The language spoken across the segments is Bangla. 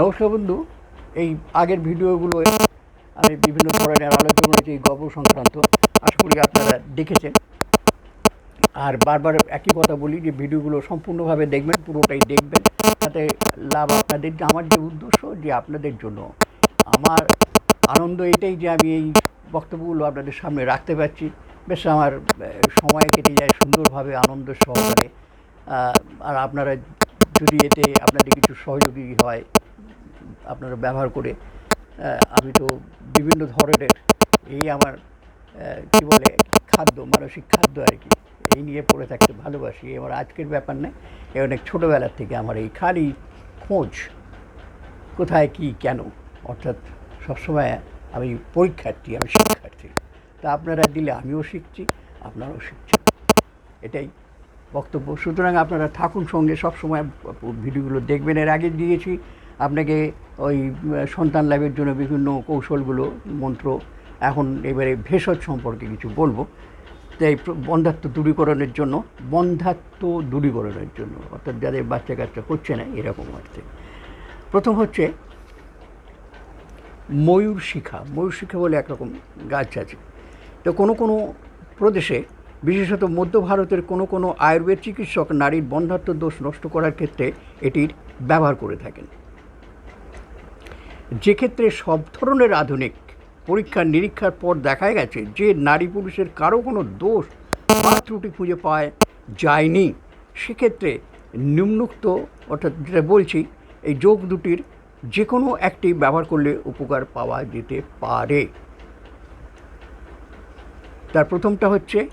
নমস্কার বন্ধু, এই আগের ভিডিওগুলো আমি বিভিন্ন ধরনের আলোচনা করেছি এই গল্প সংক্রান্ত। আশা করি আপনারা দেখেছেন। আর বারবার একই কথা বলি যে ভিডিওগুলো সম্পূর্ণভাবে দেখবেন, পুরোটাই দেখবেন। তাতে লাভ আপনাদের যে আমার যে উদ্দেশ্য, যে আপনাদের জন্য। আমার আনন্দ এটাই যে আমি এই বক্তব্যগুলো আপনাদের সামনে রাখতে পারছি। বেশ আমার সময় কেটে যায়, সুন্দরভাবে আনন্দ সহকারে। আর আপনারা যদি এতে আপনাদের কিছু সহযোগী হয় আপনারা ব্যবহার করে আমি তো বিভিন্ন ধরনের এই আমার কী বলে, খাদ্য, মানসিক খাদ্য আর কি, এই নিয়ে পড়ে থাকতে ভালোবাসি। আমার আজকের ব্যাপার না, এ অনেক ছোটোবেলার থেকে আমার এই খালি খোঁজ, কোথায় কি, কেন, অর্থাৎ সবসময় আমি পরীক্ষার্থী, আমি শিক্ষার্থী। তা আপনারা দিলে আমিও শিখছি, আপনারাও শিখছেন। এটাই বক্তব্য। সুতরাং আপনারা থাকুন সঙ্গে সব সময় ভিডিওগুলো দেখবেন। এর আগে দিয়েছি আপনাকে ওই সন্তান লাভের জন্য বিভিন্ন কৌশলগুলো, মন্ত্র, এখন এবারে ভেষজ সম্পর্কে কিছু বলব। তাই বন্ধাত্ম দূরীকরণের জন্য, বন্ধাত্ম দূরীকরণের জন্য, অর্থাৎ যাদের বাচ্চা কাচ্চা হচ্ছে না, এরকম অর্থে। প্রথম হচ্ছে, ময়ূর শিখা। ময়ূর শিখা বলে একরকম গাছ আছে। তো কোনো কোনো প্রদেশে, বিশেষত মধ্য ভারতের কোনো কোনো আয়ুর্বেদ চিকিৎসক নারীর বন্ধাত্ম দোষ নষ্ট করার ক্ষেত্রে এটির ব্যবহার করে থাকেন। যে ক্ষেত্রে সব ধরনের আধুনিক পরীক্ষা নিরীক্ষার পর দেখা গেছে যে নারী পুরুষের কারও কোনো দোষ বা ত্রুটি খুঁজে পাওয়া যায়নি। সেক্ষেত্রে নিম্নোক্ত, অর্থাৎ যেটা বলছি, এই যোগ দুটির যে কোনো একটি ব্যবহার করলে উপকার পাওয়া যেতে পারে। তার প্রথমটা হচ্ছে,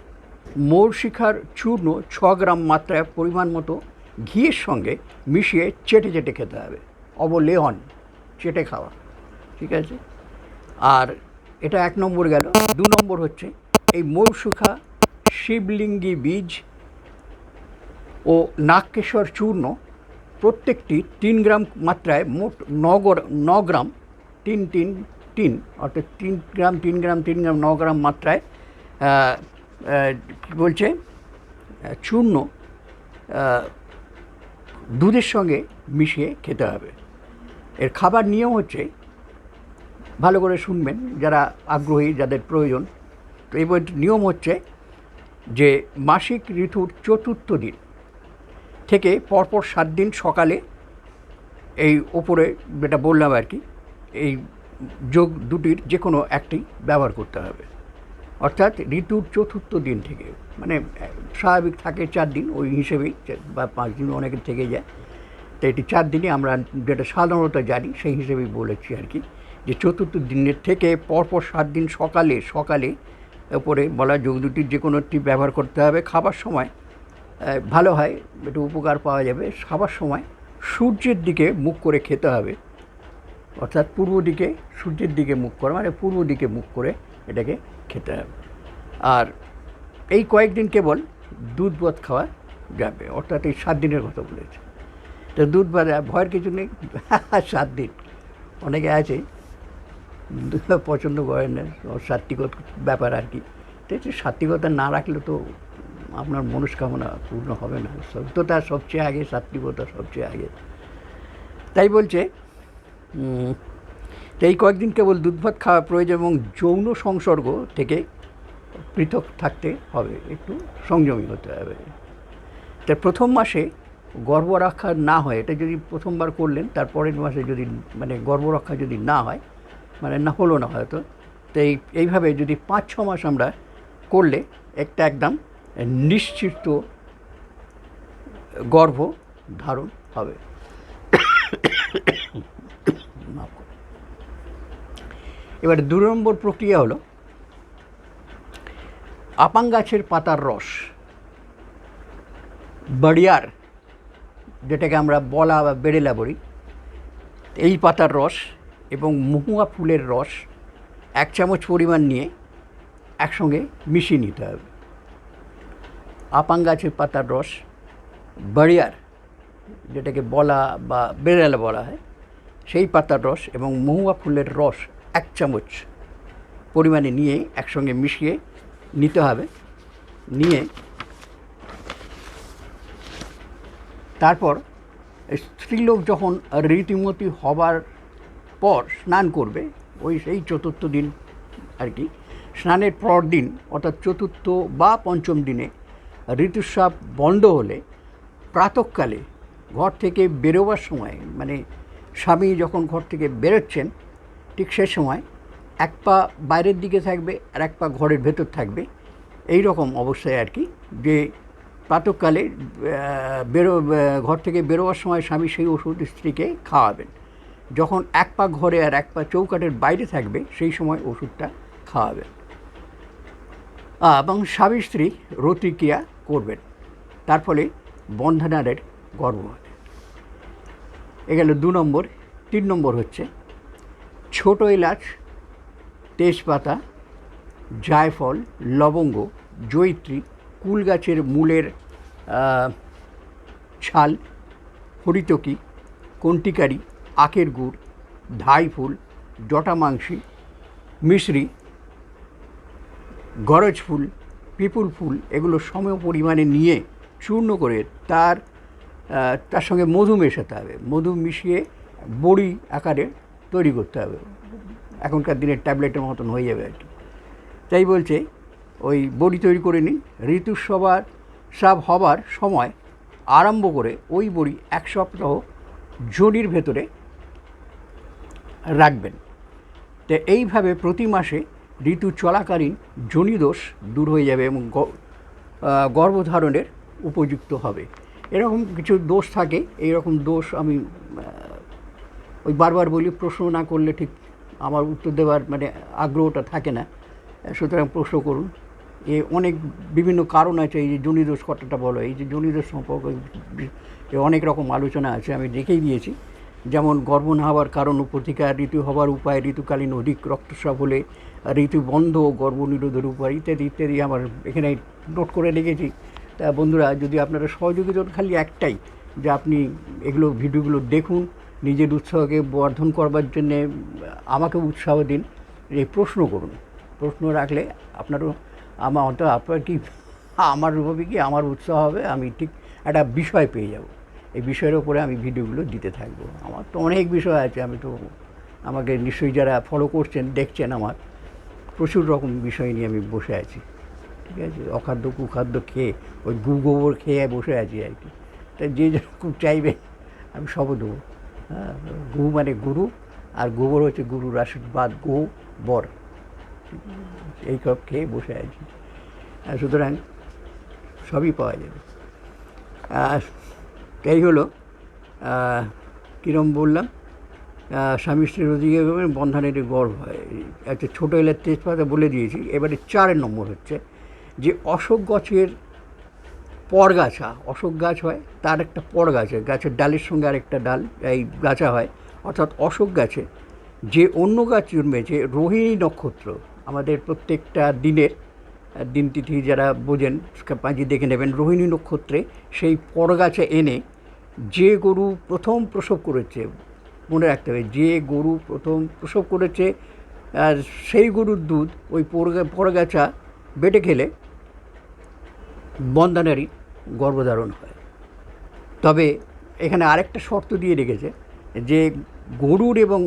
মোর শিখার চূর্ণ ছ গ্রাম মাত্রায় পরিমাণ মতো ঘিয়ের সঙ্গে মিশিয়ে চেটে চেটে খেতে হবে। অবলেহন। চেটে খাওয়া, ঠিক আছে? আর এটা এক নম্বর গেল। দু নম্বর হচ্ছে এই মৌসুখা, শিবলিঙ্গি বীজ ও নাগকেশ্বর চূর্ণ প্রত্যেকটি তিন গ্রাম মাত্রায় মোট ন গর- ন গ্রাম তিন তিন তিন, অর্থাৎ তিন গ্রাম তিন গ্রাম তিন গ্রাম, ন গ্রাম মাত্রায় কী বলছে? চূর্ণ দুধের সঙ্গে মিশিয়ে খেতে হবে। এর খাবার নিয়ম হচ্ছে ভালো করে শুনবেন, যারা আগ্রহী, যাদের প্রয়োজন। তো এই বইটির নিয়ম হচ্ছে যে মাসিক ঋতুর চতুর্থ দিন থেকে পরপর সাত দিন সকালে এই ওপরে যেটা বললাম আর কি, এই যোগ দুটির যে কোনো একটি ব্যবহার করতে হবে। অর্থাৎ ঋতুর চতুর্থ দিন থেকে মানে স্বাভাবিক থাকে চার দিন, ওই হিসেবেই, বা পাঁচ দিন অনেকের থেকে যায়। তো এটি চার দিনে আমরা যেটা সাধারণত জানি, সেই হিসেবেই বলেছি আর কি, যে চতুর্থ দিনের থেকে পরপর সাত দিন সকালে সকালে ওপরে বলা যোগ দুটির যে কোনো একটি ব্যবহার করতে হবে। খাবার সময় ভালো হয়, একটু উপকার পাওয়া যাবে। খাবার সময় সূর্যের দিকে মুখ করে খেতে হবে। অর্থাৎ পূর্ব দিকে সূর্যের দিকে মুখ করা মানে পূর্ব দিকে মুখ করে এটাকে খেতে হবে। আর এই কয়েকদিন কেবল দুধ ভাত খাওয়া যাবে, অর্থাৎ এই সাত দিনের কথা বলেছে। তো দুধ ভাত ভয়ের কিছু নেই সাত দিন। অনেকে আছে পছন্দ করেন না সাত্বিকত ব্যাপার আর কি। তো সাত্বিকতা না রাখলে তো আপনার মনস্কামনা পূর্ণ হবে না। সত্যতা সবচেয়ে আগে সাত্বিকতা সবচেয়ে আগে। তাই বলছে উম, তো এই কয়েকদিন কেবল দুধ ভাত খাওয়া প্রয়োজন এবং যৌন সংসর্গ থেকে পৃথক থাকতে হবে একটু সংযমী হতে হবে। তা প্রথম মাসে গর্ভরক্ষা না হয়, এটা যদি প্রথমবার করলেন তার পরের মাসে যদি মানে গর্ব রক্ষা যদি না হয় মানে না হলো না হয়তো, তো এই, এইভাবে যদি পাঁচ, ছ মাস আমরা করলে একটা একদম নিশ্চিত গর্ভ ধারণ হবে। এবার দু নম্বর প্রক্রিয়া হলো, আপাং গাছের পাতার রস, বাড়িয়ার যেটাকে আমরা বলা বা বেড়েলা বলি। এই পাতার রস এবং মহুয়া ফুলের রস এক চামচ পরিমাণ নিয়ে একসঙ্গে মিশিয়ে নিতে হবে। আপাং গাছের পাতার রস, বাড়িয়ার, যেটাকে বলা বা বেড়েলা বলা হয়, সেই পাতার রস এবং মহুয়া ফুলের রস এক চামচ পরিমাণে নিয়ে একসঙ্গে মিশিয়ে নিতে হবে। নিয়ে তারপর স্ত্রীলোক যখন রীতিমতি হবার পর স্নান করবে, ওই সেই চতুর্থ দিন আর কি, স্নানের পর দিন, অর্থাৎ চতুর্থ বা পঞ্চম দিনে ঋতুস্রাব বন্ধ হলে প্রাতকালে ঘর থেকে বেরোবার সময় মানে স্বামী যখন ঘর থেকে বেরোচ্ছেন, ঠিক সে সময় এক পা বাইরের দিকে থাকবে আর এক পা ঘরের ভেতর থাকবে। এই রকম অবস্থায় আর কি, যে প্রাতকালে বেরো ঘর থেকে বেরোবার সময় স্বামী সেই ওষুধ স্ত্রীকে খাওয়াবেন। যখন এক পা ঘরে আর এক পা চৌকাটের বাইরে থাকবে, সেই সময় ওষুধটা খাওয়াবেন। এবং স্বামী স্ত্রী রতিক্রিয়া করবেন। তার ফলে বন্ধনারের গর্ভ হবে। এ গেল দু নম্বর। তিন নম্বর হচ্ছে, ছোট এলাচ, তেজপাতা, জায়ফল, লবঙ্গ জৈত্রী কুল গাছের মূলের ছাল হরিতকি, কন্টিকারি, আখের গুড়, ধাই ফুল জটামাংসি মিশ্রি, গরজ ফুল, পিপুল ফুল এগুলো সম পরিমাণে নিয়ে চূর্ণ করে তার তার সঙ্গে মধু মেশাতে হবে। মধু মিশিয়ে বড়ি আকারে তৈরি করতে হবে। এখনকার দিনের ট্যাবলেটের মতন হয়ে যাবে আর কি। তাই বলছে ওই বড়ি তৈরি করে নিন ঋতুস্রাবার স্রাব হবার সময় আরম্ভ করে ওই বড়ি এক সপ্তাহ জনির ভেতরে রাখবেন। তো এইভাবে প্রতি মাসে ঋতু চলাকালীন জনিদোষ দূর হয়ে যাবে এবং গর্ভধারণের উপযুক্ত হবে। এরকম কিছু দোষ থাকে এই রকম দোষ আমি ওই বারবার বলি, প্রশ্ন না করলে ঠিক আমার উত্তর দেওয়ার মানে আগ্রহটা থাকে না। সুতরাং প্রশ্ন করুন। এ অনেক বিভিন্ন কারণ আছে, এই যে জনিদোষ কথাটা বলো? এই যে জনিদোষ সম্পর্কে অনেক রকম আলোচনা আছে, আমি দেখেই দিয়েছি। যেমন গর্ব না হওয়ার কারণ প্রতিকার ঋতু হওয়ার উপায়, ঋতুকালীন অধিক রক্তস্রাব হলে ঋতু বন্ধ গর্ব নিরোধের উপায়, ইত্যাদি ইত্যাদি আমার এখানে নোট করে রেখেছি। তা বন্ধুরা, যদি আপনারা সহযোগিতা খালি একটাই, যে আপনি এগুলো ভিডিওগুলো দেখুন, নিজের উৎসাহকে বর্ধন করবার জন্যে আমাকে উৎসাহ দিন, এই প্রশ্ন করুন। প্রশ্ন রাখলে আপনারও আমার অন্তত আপনার কি, আমার হবে কি, আমার উৎসাহ হবে, আমি ঠিক একটা বিষয় পেয়ে যাব। এই বিষয়ের ওপরে আমি ভিডিওগুলো দিতে থাকব। আমার তো অনেক বিষয় আছে, আমি তো আমাকে নিশ্চয়ই যারা ফলো করছেন, দেখছেন আমার, প্রচুর রকম বিষয় নিয়ে আমি বসে আছি। ঠিক আছে? অখাদ্য, কুখাদ্য খেয়ে, ওই গু গোবর খেয়ে বসে আছি আর কি। তাই যে যেরকম চাইবে, আমি সব দেবো। হ্যাঁ গু মানে গুরু, আর গোবর হচ্ছে গুরুর আশীর্বাদ, গো, বর। এই সব খেয়ে বসে আছি। আর সুতরাং সবই পাওয়া যাবে। এই হলো কিরম বললাম স্বামী স্ত্রীর অধিকার বন্ধনের গর্ব হয়। একটা ছোটো এলার তেজপাতা বলে দিয়েছি, এবারে চার নম্বর হচ্ছে যে অশোক গাছের পরগাছা অশোক গাছ হয়, তার একটা পরগাছা গাছের ডালের সঙ্গে আরেকটা ডাল, এই গাছা হয়। অর্থাৎ অশোক গাছে যে অন্য গাছ জন্মেছে, রোহিণী নক্ষত্র আমাদের প্রত্যেকটা দিনের দিন তিথি যারা বোঝেন পাঁচি দেখে নেবেন, রোহিণী নক্ষত্রে সেই পরগাছা এনে যে গরু প্রথম প্রসব করেছে, মনে রাখতে হবে, যে গরু প্রথম প্রসব করেছে, আর সেই গরুর দুধ ওই পরগা পরগাছা বেটে খেলে বন্দানারই গর্ভধারণ হয়। তবে এখানে আরেকটা শর্ত দিয়ে রেখেছে যে গরুর এবং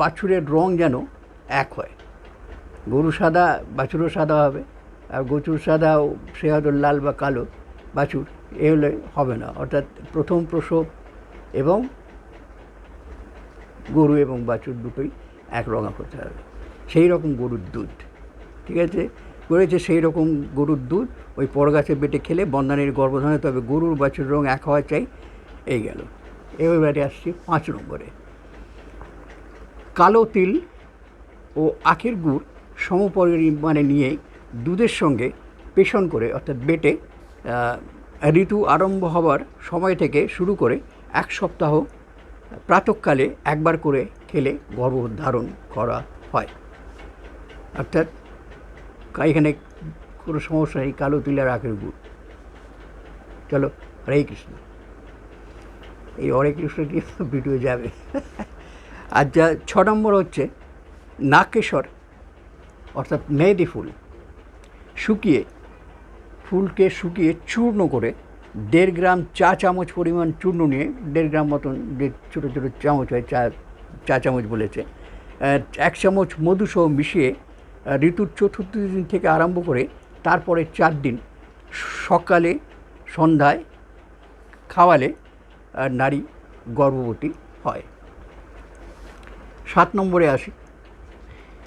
বাছুরের রং যেন এক হয়। গরু সাদা, বাছুরও সাদা হবে। আর গরুর সাদা সে হয়তো লাল বা কালো, বাছুর, এ হলে হবে না। অর্থাৎ প্রথম প্রসব এবং গরু এবং বাছুর দুটোই এক রঙা করতে হবে। সেই রকম গরুর দুধ, ঠিক আছে? করেছে সেই রকম গরুর দুধ, ওই পরগাছে বেটে খেলে বন্ধানের গর্ভধারণে, তবে গরুর বাছুর রং এক হওয়া চাই, এই গেল। এবারে আসছি পাঁচ নম্বরে। কালো তিল ও আখের গুড় সমপরিমাণে নিয়ে দুধের সঙ্গে পেষণ করে, অর্থাৎ বেটে ঋতু আরম্ভ হবার সময় থেকে শুরু করে এক সপ্তাহ প্রাতকালে একবার করে খেলে গর্ভধারণ করা হয়। অর্থাৎ এখানে কোনো সমস্যা নেই, কালো তিল আর আখের গুড়। চলো, হরে কৃষ্ণ। এই হরে কৃষ্ণ দিয়ে ভিডিও যাবে। আর যা ছ নম্বর হচ্ছে, নাকেশ্বর অর্থাৎ মেহেদি ফুল, শুকিয়ে, ফুলকে শুকিয়ে চূর্ণ করে দেড় গ্রাম চা চামচ পরিমাণ চূর্ণ নিয়ে, দেড় গ্রাম মতন যে ছোটো ছোটো চামচ হয়, চা চা চামচ বলেছে এক চামচ মধু সহ মিশিয়ে ঋতুর চতুর্থ দিন থেকে আরম্ভ করে তারপরে চার দিন সকালে, সন্ধ্যায় খাওয়ালে নারী গর্ভবতী হয়। সাত নম্বরে আসি।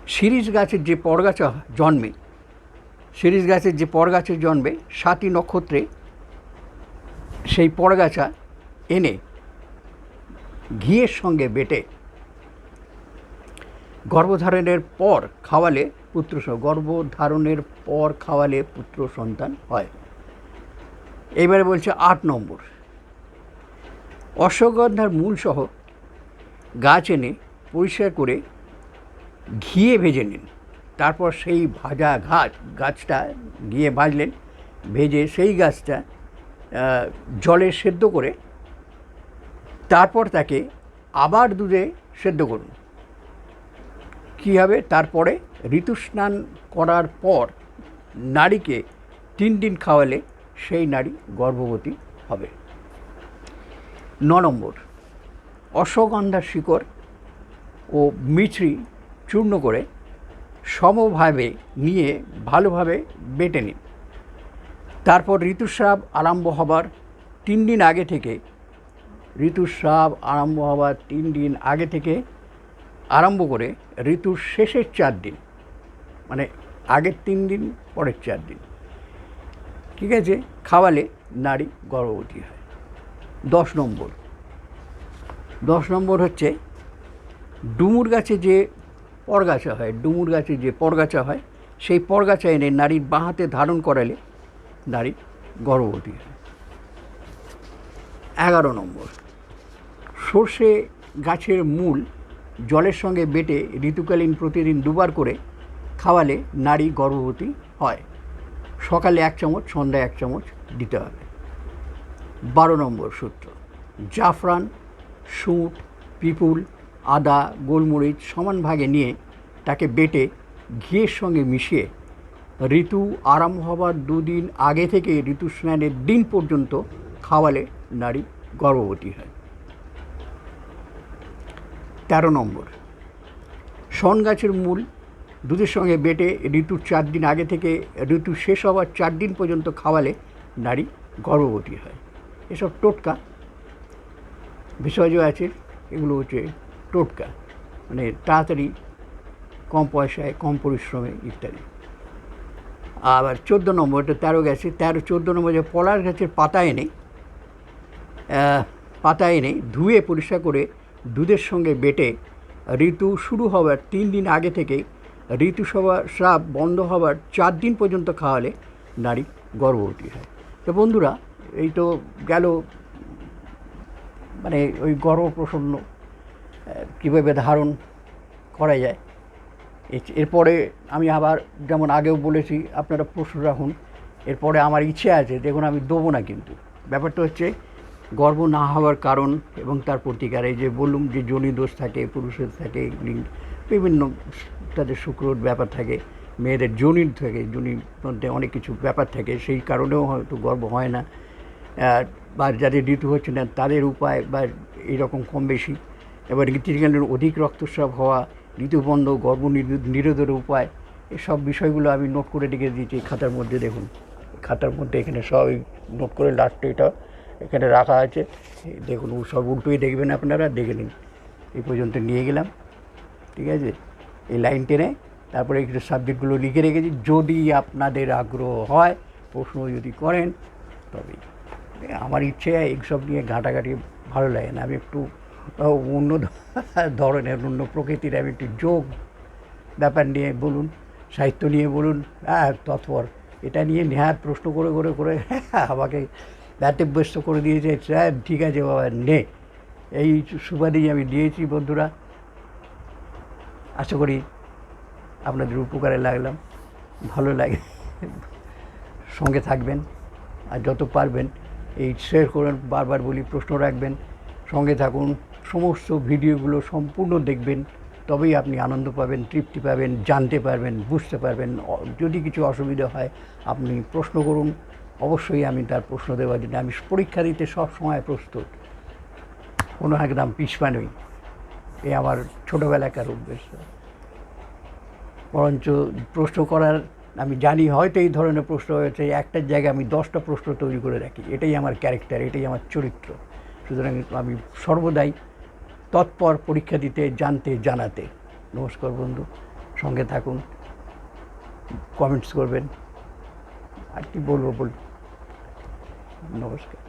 শিরিষ গাছের যে পরগাছা জন্মে শিরিষ গাছের যে পরগাছের জন্মে সাতই নক্ষত্রে সেই পরগাছা এনে ঘিয়ের সঙ্গে বেটে গর্ভধারণের পর খাওয়ালে পুত্র গর্ভধারণের পর খাওয়ালে পুত্র সন্তান হয়। এবারে বলছে আট নম্বর। অশ্বগন্ধার মূলসহ গাছ এনে পরিষ্কার করে ঘিয়ে ভেজে নিন। তারপর সেই ভাজা ঘাস, গাছটা ঘিয়ে ভাজলেন, ভেজে সেই গাছটা জলে সেদ্ধ করে তারপর তাকে আবার দুধে সেদ্ধ করুন। কী হবে? তারপরে ঋতুস্নান করার পর নারীকে তিন দিন খাওয়ালে সেই নারী গর্ভবতী হবে। ন নম্বর অশ্বগন্ধার শিকড় ও মিছরি চূর্ণ করে সমভাবে নিয়ে ভালোভাবে বেটে নিন। তারপর ঋতুস্রাব আরম্ভ হবার তিন দিন আগে থেকে, ঋতুস্রাব আরম্ভ হবার তিন দিন আগে থেকে আরম্ভ করে ঋতুর শেষের চার দিন মানে আগের তিন দিন, পরের চার দিন। ঠিক আছে? খাওয়ালে নারী গর্ভবতী হয়। দশ নম্বর। দশ নম্বর হচ্ছে, ডুমুর গাছে যে পরগাছা হয়, ডুমুর গাছে যে পরগাছা হয়, সেই পরগাছা এনে নারীর বাঁ হাতে ধারণ করালে নারী গর্ভবতী হয়। এগারো নম্বর, সর্ষে গাছের মূল জলের সঙ্গে বেটে ঋতুকালীন প্রতিদিন দুবার করে খাওয়ালে নারী গর্ভবতী হয়। সকালে এক চামচ, সন্ধ্যায় এক চামচ দিতে হবে। বারো নম্বর সূত্র, জাফরান, সুঁট, পিপুল আদা, গোলমরিচ সমান ভাগে নিয়ে তাকে বেটে ঘিয়ের সঙ্গে মিশিয়ে ঋতু আরম্ভ হবার দুদিন আগে থেকে ঋতু স্নানের দিন পর্যন্ত খাওয়ালে নারী গর্ভবতী হয়। তেরো নম্বর। শন গাছের মূল দুধের সঙ্গে বেটে ঋতুর চার দিন আগে থেকে ঋতু শেষ হওয়ার চার দিন পর্যন্ত খাওয়ালে নারী গর্ভবতী হয়। এসব টোটকা ভেষজ আছে, এগুলো হচ্ছে টোটকা মানে তাড়াতাড়ি কম পয়সায়, কম পরিশ্রমে ইত্যাদি। আবার চোদ্দ নম্বর, এটা তেরো গেছে, তেরো, চোদ্দ নম্বর যে পলাশ গাছের পাতা এনে পাতা এনে ধুয়ে পরিষ্কার করে দুধের সঙ্গে বেটে ঋতু শুরু হওয়ার তিন দিন আগে থেকে ঋতুসভা স্রাব বন্ধ হওয়ার চার দিন পর্যন্ত খাওয়ালে নারী গর্ভবতী হয়। তো বন্ধুরা, এই তো গেল মানে ওই গর্ভ প্রসন্ন কীভাবে ধারণ করা যায়। এরপরে আমি আবার যেমন আগেও বলেছি, আপনারা প্রশ্ন রাখুন, এরপরে আমার ইচ্ছে আছে, দেখুন আমি দেবো না কিন্তু। ব্যাপারটা হচ্ছে, গর্ব না হওয়ার কারণ এবং তার প্রতিকার, এই যে বললুম যে যোনি দোষ থাকে, পুরুষের থাকে লিঙ্গ বিভিন্ন তাদের শুক্রর ব্যাপার থাকে, মেয়েদের যোনির থাকে যোনির মধ্যে অনেক কিছু ব্যাপার থাকে, সেই কারণেও হয়তো গর্ব হয় না। বা যাদের ঋতু হচ্ছে না, তাদের উপায় বা এইরকম কম বেশি। এবার ঋতুকালীন অধিক রক্তস্রাব হওয়া, ঋতুবন্ধ গর্ভ নিরো- নিরোধের উপায়, এসব বিষয়গুলো আমি নোট করে রেখে দিয়েছি খাতার মধ্যে, দেখুন। খাতার মধ্যে এখানে সব নোট করে লাস্টে এটা এখানে রাখা আছে। দেখুন সব উল্টোই দেখবেন আপনারা, দেখে নিন। এই পর্যন্ত নিয়ে গেলাম, ঠিক আছে? এই লাইন টেনে তারপরে একটু সাবজেক্টগুলো লিখে রেখেছি। যদি আপনাদের আগ্রহ হয়, প্রশ্ন যদি করেন তবে আমার ইচ্ছে, এইসব নিয়ে ঘাটাঘাটি ভালো লাগে না। আমি একটু অন্য ধরনের, অন্য প্রকৃতির আমি একটু যোগ ব্যাপার নিয়ে বলুন, সাহিত্য নিয়ে বলুন হ্যাঁ তৎপর। এটা নিয়ে নেহাত প্রশ্ন করে করে করে আমাকে ব্যতিব্যস্ত করে দিয়েছে স্যার ঠিক আছে বাবা, নে। এই সুবাদেই আমি দিয়েছি, বন্ধুরা। আশা করি আপনাদের উপকারে লাগলাম, ভালো লাগে, সঙ্গে থাকবেন, আর যত পারবেন, এই শেয়ার করেন, বারবার বলি, প্রশ্ন রাখবেন, সঙ্গে থাকুন। সমস্ত ভিডিওগুলো সম্পূর্ণ দেখবেন, তবেই আপনি আনন্দ পাবেন, তৃপ্তি পাবেন, জানতে পারবেন, বুঝতে পারবেন। যদি কিছু অসুবিধা হয়, আপনি প্রশ্ন করুন। অবশ্যই আমি তার প্রশ্ন দেওয়ার জন্য, আমি পরীক্ষা দিতে সব সময় প্রস্তুত। কোনো একদম পিছপা নই। এ আমার ছোটোবেলাকার অভ্যেস। বরঞ্চ প্রশ্ন করার, আমি জানি হয়তো এই ধরনের প্রশ্ন হয়েছে একটার জায়গায় আমি দশটা প্রশ্ন তৈরি করে রাখি। এটাই আমার ক্যারেক্টার, এটাই আমার চরিত্র। সুতরাং আমি সর্বদাই তৎপর পরীক্ষা দিতে, জানতে, জানাতে। নমস্কার বন্ধু, সঙ্গে থাকুন। কমেন্টস করবেন। আর কি বলব বল নমস্কার।